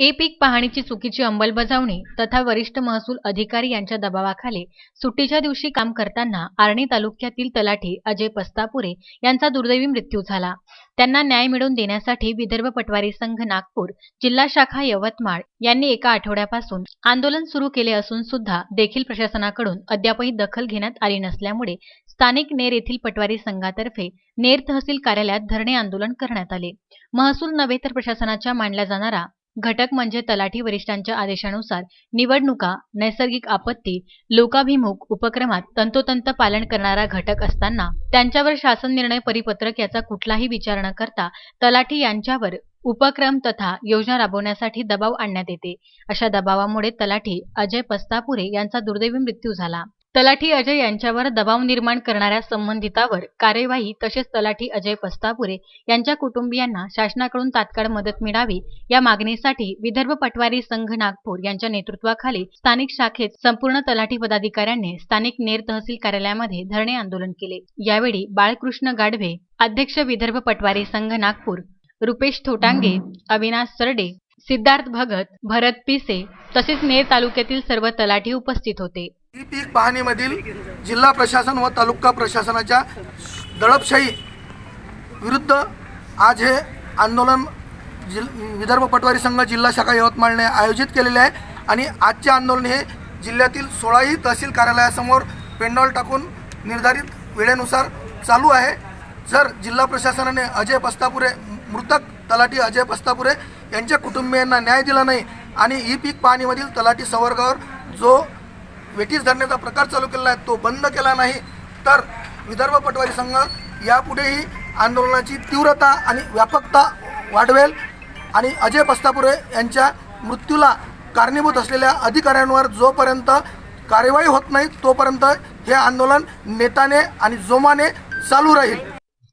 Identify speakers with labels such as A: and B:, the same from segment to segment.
A: A peak पाहणीची चुकीची अंमलबजावणी तथा वरिष्ठ महसूल अधिकारी यांच्या दबावाखाली सुट्टीच्या दिवशी काम करताना आर्णी तालुक्यातील तलाठी अजय पस्तापुरे यांचा दुर्दैवी मृत्यू झाला. त्यांना न्याय मिळवून देण्यासाठी विदर्भ पटवारी संघ नागपूर जिल्हा शाखा यवतमाळ यांनी एका आठवड्यापासून आंदोलन सुरू केले असून सुद्धा देखील प्रशासनाकडून अद्यापही दखल घेण्यात आली नसल्यामुळे स्थानिक नेर येथील पटवारी संघातर्फे नेर तहसील कार्यालयात धरणे आंदोलन करण्यात आले. महसूल नव्हे तर प्रशासनाच्या मानला जाणारा घटक म्हणजे तलाठी वरिष्ठांच्या आदेशानुसार निवडणुका नैसर्गिक आपत्ती लोकाभिमुख उपक्रमात तंतोतंत पालन करणारा घटक असताना त्यांच्यावर शासन निर्णय परिपत्रक याचा कुठलाही विचार न करता तलाठी यांच्यावर उपक्रम तथा योजना राबवण्यासाठी दबाव आणण्यात येते. अशा दबावामुळे तलाठी अजय पस्तापुरे यांचा दुर्दैवी मृत्यू झाला. तलाठी अजय यांच्यावर दबाव निर्माण करणाऱ्या संबंधितावर कार्यवाही तसेच तलाठी अजय पस्तापुरे यांच्या कुटुंबियांना शासनाकडून तात्काळ मदत मिळावी या मागणीसाठी विदर्भ पटवारी संघ नागपूर यांच्या नेतृत्वाखाली स्थानिक शाखेत संपूर्ण तलाठी पदाधिकाऱ्यांनी स्थानिक नेर तहसील कार्यालयामध्ये धरणे आंदोलन केले. यावेळी बाळकृष्ण गाढवे अध्यक्ष विदर्भ पटवारी संघ नागपूर रुपेश थोटांगे अविनाश सरडे सिद्धार्थ भगत भरत पिसे तसेच नेर तालुक्यातील सर्व तलाठी उपस्थित होते.
B: ही पीक पाहणीमधील जिल्हा प्रशासन व तालुका प्रशासनाच्या दडपशाही विरुद्ध आज हे आंदोलन जिल विदर्भ पटवारी संघ जिल्हा शाखा यवतमाळने आयोजित केलेले आहे. आणि आजचे आंदोलन हे जिल्ह्यातील सोळाही तहसील कार्यालयासमोर पेंडॉल टाकून निर्धारित वेळेनुसार चालू आहे. जर जिल्हा प्रशासनाने अजय पस्तापुरे मृतक तलाठी अजय पस्तापुरे यांच्या कुटुंबियांना न्याय दिला नाही आणि ई पीक पाहणीमधील तलाठी संवर्गावर जो वेटीस धरण्याचा प्रकार चालू केलेला आहे तो बंद केला नाही. तर विदर्भ पटवारी संघ यापुढेही आंदोलनाची तीव्रता आणि व्यापकता वाढवेल आणि अजय पस्तापुरे यांच्या मृत्यूला कारणीभूत असलेल्या अधिकाऱ्यांवर जोपर्यंत कार्यवाही होत नाही तोपर्यंत हे आंदोलन नेताने आणि जोमाने चालू राहील.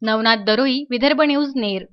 A: नवनाथ दरोई विदर्भ न्यूज नेर